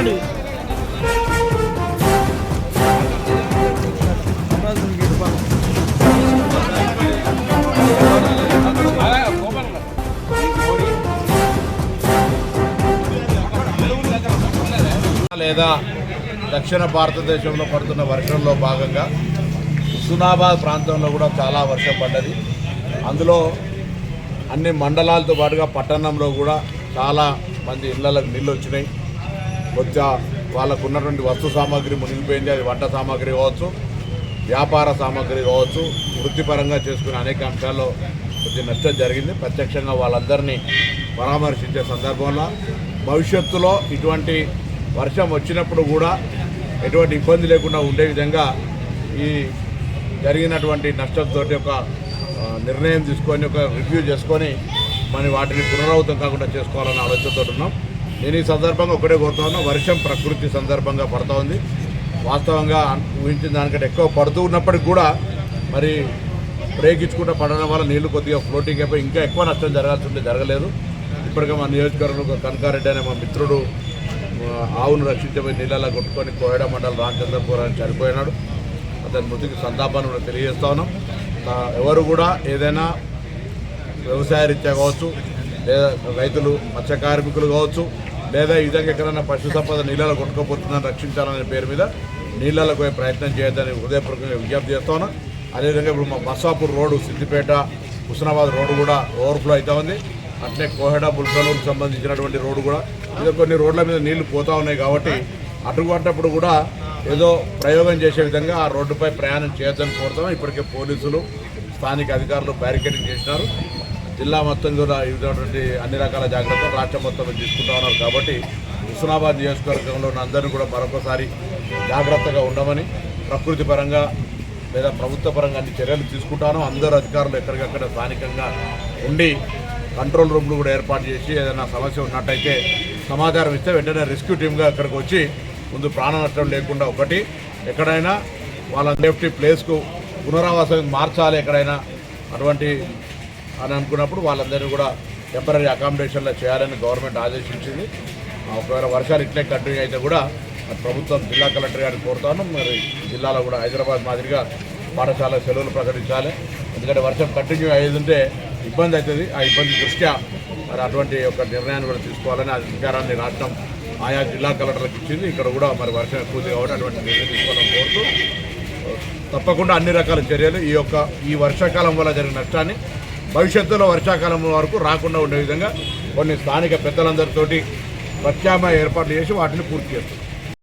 చూడండి లేదా దక్షిణ భారతదేశంలో పడుతున్న వర్షంలో భాగంగా హుస్నాబాద్ ప్రాంతంలో కూడా చాలా వర్షం పడ్డది. అందులో అన్ని మండలాలతో పాటుగా పట్టణంలో కూడా చాలా మంది ఇళ్ళలకు నీళ్ళు వచ్చినాయి. కొద్దిగా వాళ్ళకు ఉన్నటువంటి వస్తు సామాగ్రి మునిగిపోయింది అది వంట సామాగ్రి కావచ్చు వ్యాపార సామాగ్రి కావచ్చు వృత్తిపరంగా చేసుకునే అనేక అంశాల్లో కొద్ది నష్టం జరిగింది. ప్రత్యక్షంగా వాళ్ళందరినీ పరామర్శించే సందర్భంలో భవిష్యత్తులో ఇటువంటి వర్షం వచ్చినప్పుడు కూడా ఎటువంటి ఇబ్బంది లేకుండా ఉండే విధంగా ఈ జరిగినటువంటి నష్టంతో ఒక నిర్ణయం తీసుకొని ఒక రివ్యూ చేసుకొని మరి వాటిని పునరావృతం కాకుండా చేసుకోవాలనే ఆలోచనతో ఉన్నాం. నేను ఈ సందర్భంగా ఒకటే కోరుతా వర్షం ప్రకృతి సందర్భంగా పడుతూ ఉంది. వాస్తవంగా ఊహించిన దానికంటే ఎక్కువ పడుతూ ఉన్నప్పటికి కూడా మరి బ్రేక్ పడడం వల్ల నీళ్ళు కొద్దిగా ఫ్లోటింగ్ అయిపోయి ఇంకా ఎక్కువ నష్టం జరగాల్సి ఉంటే జరగలేదు. ఇప్పటికే మా నియోజకవర్గంలో కనకారెడ్డి అనే మా మిత్రుడు ఆవును రక్షించబోయి నీళ్ళలా కొట్టుకొని కోయడ మండలం రామచంద్రపురం అని చనిపోయినాడు. అతని మృతికి సంతాపాన్ని కూడా తెలియజేస్తా ఉన్నాం. ఎవరు కూడా ఏదైనా వ్యవసాయ రీత్యా కావచ్చు లేదా రైతులు మత్స్య కార్మికులు కావచ్చు లేదా ఈ విధంగా ఎక్కడైనా పశు సంపద నీళ్ళలో కొట్టుకోపోతుందని రక్షించాలనే పేరు మీద నీళ్ళలో పోయే ప్రయత్నం చేయొద్దని హృదయపూర్వకంగా విజ్ఞప్తి చేస్తాను అదేవిధంగా ఇప్పుడు మా బస్సాపూర్ రోడ్డు సిద్దిపేట హుస్నాబాద్ రోడ్డు కూడా ఓవర్ఫ్లో అవుతా ఉంది. అట్లే కోహెడ బుల్కనూరుకు సంబంధించినటువంటి రోడ్డు కూడా. ఇది కొన్ని రోడ్ల మీద నీళ్ళు పోతూ ఉన్నాయి కాబట్టి అటుపడ్డప్పుడు కూడా ఏదో ప్రయోగం చేసే విధంగా ఆ రోడ్డుపై ప్రయాణం చేయొద్దని కోరుతాం ఇప్పటికే పోలీసులు స్థానిక అధికారులు బ్యారికేడింగ్ చేసినారు. జిల్లా మొత్తం కూడా ఇటువంటి అన్ని రకాల జాగ్రత్తలు రాష్ట్రం మొత్తం తీసుకుంటా ఉన్నారు కాబట్టి హుస్నాబాద్ నియోజకవర్గంలో ఉన్న కూడా మరొకసారి జాగ్రత్తగా ఉండమని ప్రకృతి పరంగా లేదా ప్రభుత్వ పరంగా అన్ని చర్యలు తీసుకుంటాను. అందరూ అధికారులు ఎక్కడికక్కడ స్థానికంగా ఉండి కంట్రోల్ రూమ్లు కూడా ఏర్పాటు చేసి ఏదైనా సమస్య ఉన్నట్టయితే సమాచారం ఇస్తే వెంటనే రెస్క్యూ టీమ్గా అక్కడికి వచ్చి ముందు ప్రాణ నష్టం లేకుండా ఒకటి ఎక్కడైనా వాళ్ళ సేఫ్టీ ప్లేస్కు పునరావాసం మార్చాలి ఎక్కడైనా అటువంటి అని అనుకున్నప్పుడు వాళ్ళందరినీ కూడా టెంపరీ అకామిడేషన్లో చేయాలని గవర్నమెంట్ ఆదేశించింది. ఆ, ఒకవేళ వర్షాలు ఇట్లే కంటిన్యూ అయితే కూడా ప్రభుత్వం జిల్లా కలెక్టర్ గారిని కోరుతాను. మరి జిల్లాలో కూడా హైదరాబాద్ మాదిరిగా పాఠశాల సెలవులు ప్రకటించాలి. ఎందుకంటే వర్షం కంటిన్యూ అయ్యేది ఇబ్బంది అవుతుంది. ఆ ఇబ్బంది దృష్ట్యా మరి అటువంటి ఒక నిర్ణయాన్ని కూడా తీసుకోవాలని ఆ అధికారాన్ని రాష్ట్రం ఆయా జిల్లా కలెక్టర్లకు ఇచ్చింది. ఇక్కడ కూడా మరి వర్షం ఎక్కువ కాబట్టి అటువంటి నిర్ణయం తీసుకోవాలని కోరుతూ తప్పకుండా అన్ని రకాల చర్యలు ఈ యొక్క ఈ వర్షాకాలం వల్ల జరిగిన నష్టాన్ని భవిష్యత్తులో వర్షాకాలం వరకు రాకుండా ఉండే విధంగా కొన్ని స్థానిక పెద్దలందరితోటి ప్రత్యామ్నాయ ఏర్పాట్లు చేసి వాటిని పూర్తి చేస్తాం.